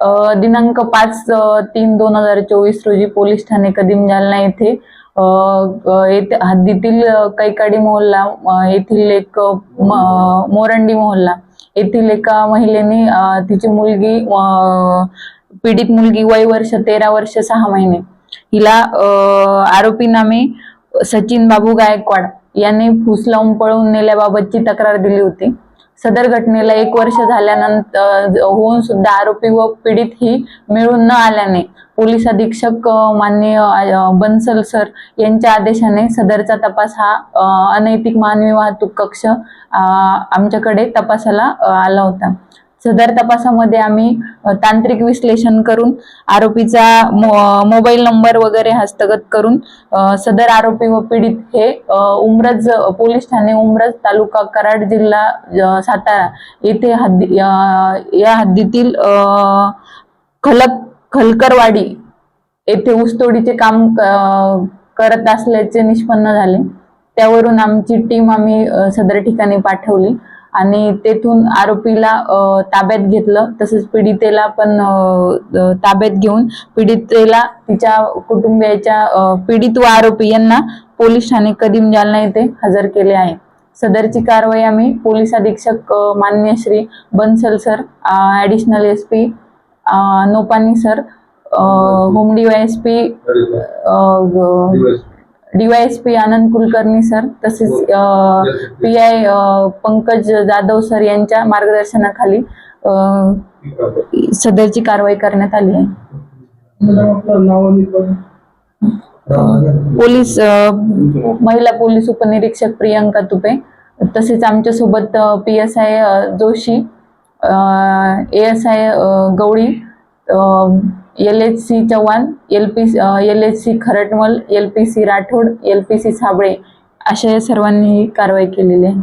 दिनांक पाच तीन दोन हजार चोवीस रोजी पोलीस ठाणे कदीम जालना येथे हद्दीतील कैकाडी मोहल्ला येथील एक मोरंडी मोहल्ला. येथील एका महिलेने तिची मुलगी पीडित मुलगी वय वर्ष तेरा वर्ष सहा महिने. हिला आरोपी नामे सचिन बाबू गायकवाड. यांनी फुस लावून पळवून नेल्याबाबतची तक्रार दिली होती. सदर घटनेला एक वर्ष झाल्यानंतर होऊन सुद्धा आरोपी व पीडित ही मिळून न आल्याने पोलीस अधीक्षक माननीय बन्सल सर यांच्या आदेशाने सदरचा तपास हा अनैतिक मानवी वाहतूक कक्ष आमच्याकडे तपासाला आला होता. सदर तपासामध्ये आम्ही तांत्रिक विश्लेषण करून आरोपीचा मो- मोबाईल नंबर वगैरे हस्तगत करून सदर आरोपी व पीडित हे उमरज पोलीस ठाणे उमरज तालुका कराड जिल्हा सातारा येथे हद्दी या हद्दीतील खलक खलकरवाडी येथे ऊसतोडीचे काम करत असल्याचे निष्पन्न झाले. त्यावरून आमची टीम आम्ही सदर ठिकाणी पाठवली. आणि तेथून आरोपीला ताब्यात घेतलं. तसेच पीडितेला पण ताब्यात घेऊन पीडितेला तिच्या कुटुंबियाच्या पीडित व आरोपी यांना पोलीस ठाणे कदीम जालना येथे हजर केले आहे. सदरची कारवाई आम्ही पोलीस अधीक्षक अ, माननीय Shri Bansal sir additional S P Nopani sir home DYSP DYSP Anand Kulkarni sir तसेच P I Pankaj Jadhav sir यांच्या मार्गदर्शनाखाली सदरची कारवाई करण्यात आली आहे. पोलीस महिला पोलीस उपनिरीक्षक प्रियंका तुपे तसेच आमच्यासोबत P S I Joshi A S I Gawali L H C Chavan L P L H C Kharatmal L P C Rathod L P C Sable अशा या सर्वांनी ही कारवाई केलेली आहे.